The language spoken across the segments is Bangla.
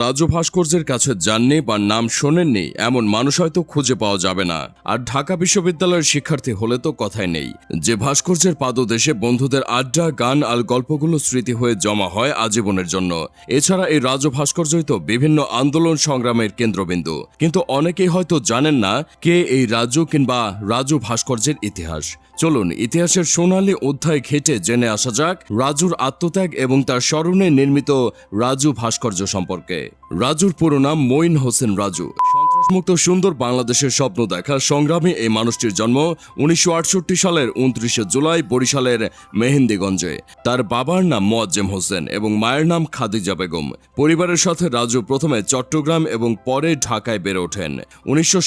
রাজু ভাস্কর্যের কাছে যাননি বা নাম শোনেননি, এমন মানুষ হয়তো খুঁজে পাওয়া যাবে না। আর ঢাকা বিশ্ববিদ্যালয়ের শিক্ষার্থী হলে তো কথাই নেই। যে ভাস্কর্যের পাদদেশে বন্ধুদের আড্ডা, গান আর গল্পগুলো স্মৃতি হয়ে জমা হয় আজীবনের জন্য। এছাড়া এই রাজু ভাস্কর্যই তো বিভিন্ন আন্দোলন সংগ্রামের কেন্দ্রবিন্দু। কিন্তু অনেকেই হয়তো জানেন না কে এই রাজু কিংবা রাজু ভাস্কর্যের ইতিহাস। চলুন ইতিহাসের সোনালী অধ্যায় ঘেটে জেনে আসা যাক রাজুর আত্মত্যাগ এবং তার স্মরণে নির্মিত রাজু ভাস্কর্য সম্পর্কে। রাজুর পুরো নাম মঈন হোসেন রাজু। সন্ত্রাসমুক্ত সুন্দর বাংলাদেশের স্বপ্ন দেখা সংগ্রামী এই মানুষটির জন্ম উনিশশো আটষট্টি সালের উনত্রিশে জুলাই বরিশালের মেহেন্দিগঞ্জে। তার বাবার নাম মোয়াজ্জেম হোসেন এবং মায়ের নাম খাদিজা বেগম। পরিবারের সাথে রাজু প্রথমে চট্টগ্রাম এবং পরে ঢাকায় বেড়ে ওঠেন। উনিশশো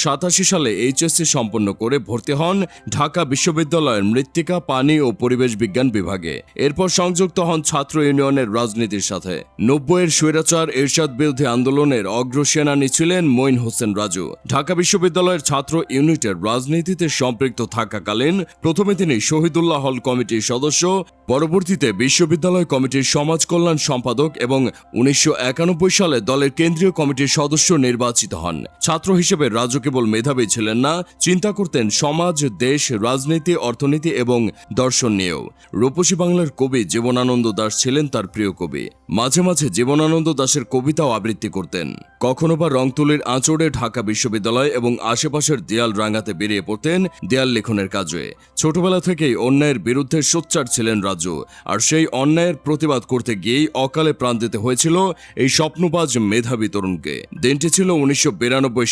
সালে এইচএসসি সম্পন্ন করে ভর্তি হন ঢাকা বিশ্ববিদ্যালয়ের মৃত্তিকা, পানি ও পরিবেশ বিজ্ঞান বিভাগে। এরপর সংযুক্ত হন ছাত্র ইউনিয়নের রাজনীতির সাথে। নব্বইয়ের স্বৈরাচার, এরশাদ বিরোধী আন্দোলনের অগ্রসেনানী ছিলেন মঈন হোসেন রাজু। ঢাকা বিশ্ববিদ্যালয়ের ছাত্র ইউনিটের রাজনীতিতে সম্পৃক্ত থাকাকালীন প্রথমে তিনি শহীদুল্লাহ হল কমিটির সদস্য, পরবর্তীতে বিশ্ববিদ্যালয় কমিটির সমাজ কল্যাণ সম্পাদক এবং উনিশশো একানব্বই সালে দলের কেন্দ্রীয় কমিটির সদস্য নির্বাচিত হন। ছাত্র হিসেবে রাজু কেবল মেধাবী ছিলেন না, চিন্তা করতেন সমাজ, দেশ, রাজনীতি, অর্থনীতি এবং দর্শন নিয়েও। রূপসী বাংলার কবি জীবনানন্দ দাস ছিলেন তার প্রিয় কবি। মাঝে মাঝে জীবনানন্দ দাশের কবিতাও আবৃত্তি করতেন। কখনো বা রংতুলির আঁচড়ে ঢাকা বিশ্ববিদ্যালয় এবং আশেপাশের দেয়াল রাঙাতে বেরিয়ে পড়তেন দেয়াল লেখনের কাজে। ছোটবেলা থেকেই অন্যায়ের বিরুদ্ধে সোচ্চার ছিলেন রাজু, আর সেই অন্যায়ের প্রতিবাদ করতে গিয়েই অকালে প্রাণ দিতে হয়েছিল এই স্বপ্নবাজ মেধাবী তরুণকে। দিনটি ছিল উনিশশো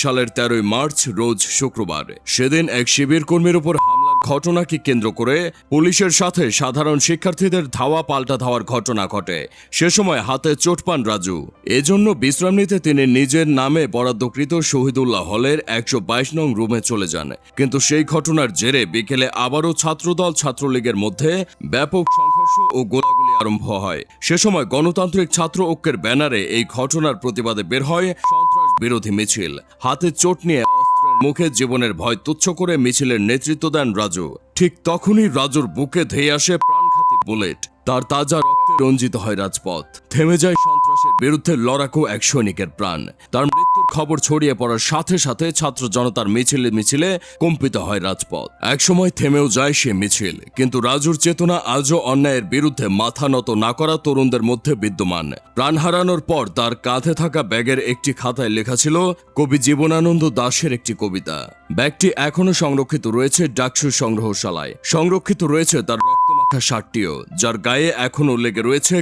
সালের তেরোই মার্চ, রোজ শুক্রবার। সেদিন এক শিবির কর্মীর উপর হামলার ঘটনাকে কেন্দ্র করে পুলিশের সাথে সাধারণ শিক্ষার্থীদের ধাওয়া পাল্টা ধাওয়ার ঘটনা ঘটে। সে সময় হাতে চোট পান রাজু। এজন্য বিশ্রাম নিতে তিনি নিজের নামে বরাদ্দকৃত শহীদুল্লাহ হলের একশো বাইশ নং রুমে চলে যান। কিন্তু সেই ঘটনার জেরে বিকেলে আবারও ছাত্রদল ছাত্রলীগের মধ্যে ব্যাপক সংঘর্ষ ও গোলাগুলি আরম্ভ হয়। সে সময় গণতান্ত্রিক ছাত্র ঐক্যের ব্যানারে এই ঘটনার প্রতিবাদে বের হয় সন্ত্রাস বিরোধী মিছিল। হাতে চোট নিয়ে অস্ত্রের মুখে জীবনের ভয় তুচ্ছ করে মিছিলের নেতৃত্ব দেন রাজু। ঠিক তখনই রাজুর বুকে ধেয়ে আসে প্রাণঘাতী বুলেট। তার তাজা রক্তে রঞ্জিত হয় রাজপথ। থেমে যায় বিরুদ্ধে লড়াকু এক সৈনিকের প্রাণ। তার মৃত্যুর খবর ছড়িয়ে পড়ার সাথে সাথে ছাত্র জনতার মিছিলে মিছিলে কম্পিত হয় রাজপথ। একসময় থেমেও যায় সে মিছিল, কিন্তু রাজুর চেতনা আজও অন্যায়ের বিরুদ্ধে মাথা নত না করা তরুণদের মধ্যে বিদ্যমান। প্রাণ হারানোর পর তার কাঁধে থাকা ব্যাগের একটি খাতায় লেখা ছিল, কবি জীবনানন্দ দাশের একটি কবিতা। ব্যাগটি এখনও সংরক্ষিত রয়েছে ডাকসু সংগ্রহশালায়। সংরক্ষিত রয়েছে তার রক্তমাখা শার্টটিও যার গায়ে এখনও লেগে রয়েছে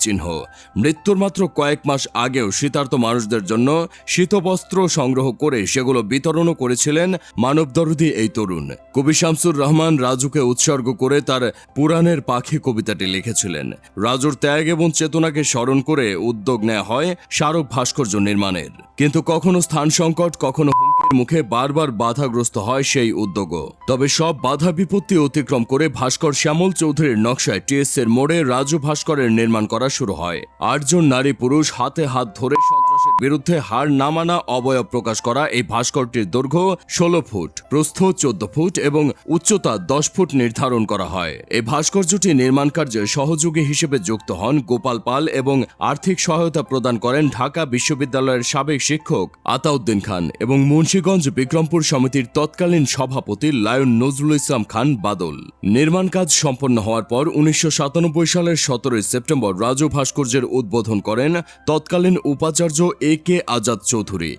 চিহ্ন। মৃত্যুর মাত্র কয়েক মাস আগেও শীতার্ত মানুষদের জন্য শীতবস্ত্র সংগ্রহ করে সেগুলো বিতরণও করেছিলেন মানবদরদি এই তরুণ। কবি শামসুর রহমান রাজুকে উৎসর্গ করে তার পুরাণের পাখি কবিতাটি লিখেছিলেন। রাজুর ত্যাগ এবং চেতনাকে স্মরণ করে উদ্যোগ নেওয়া হয় স্মারক ভাস্কর্য নির্মাণের। কিন্তু কখনো স্থান সংকট, কখনো মুখে বারবার বাধাগ্রস্ত হয় সেই উদ্যোগও। তবে সব বাধা বিপত্তি অতিক্রম করে ভাস্কর শ্যামল চৌধুরীর নকশায় টিএস এর মোড়ে রাজু ভাস্করের নির্মাণ করা শুরু হয়। আটজন নারী পুরুষ হাতে হাত ধরে বিরুদ্ধে হার না মানা, অবয়ব প্রকাশ করা এই ভাস্করটির দৈর্ঘ্য ষোলো ফুট, প্রস্থ চোদ্দ ফুট এবং উচ্চতা দশ ফুট নির্ধারণ করা হয়। এই ভাস্কর্যটি নির্মাণ কার্যে সহযোগী হিসেবে যুক্ত হন গোপাল পাল এবং আর্থিক সহায়তা প্রদান করেন ঢাকা বিশ্ববিদ্যালয়ের সাবেক শিক্ষক আতাউদ্দিন খান এবং মুন্সীগঞ্জ বিক্রমপুর সমিতির তৎকালীন সভাপতি লায়ন নজরুল ইসলাম খান বাদল। নির্মাণ কাজ সম্পন্ন হওয়ার পর উনিশশো সাতানব্বই সালের সতেরোই সেপ্টেম্বর রাজু ভাস্কর্যের উদ্বোধন করেন তৎকালীন উপাচার্য এ কে আজাদ চৌধুরী।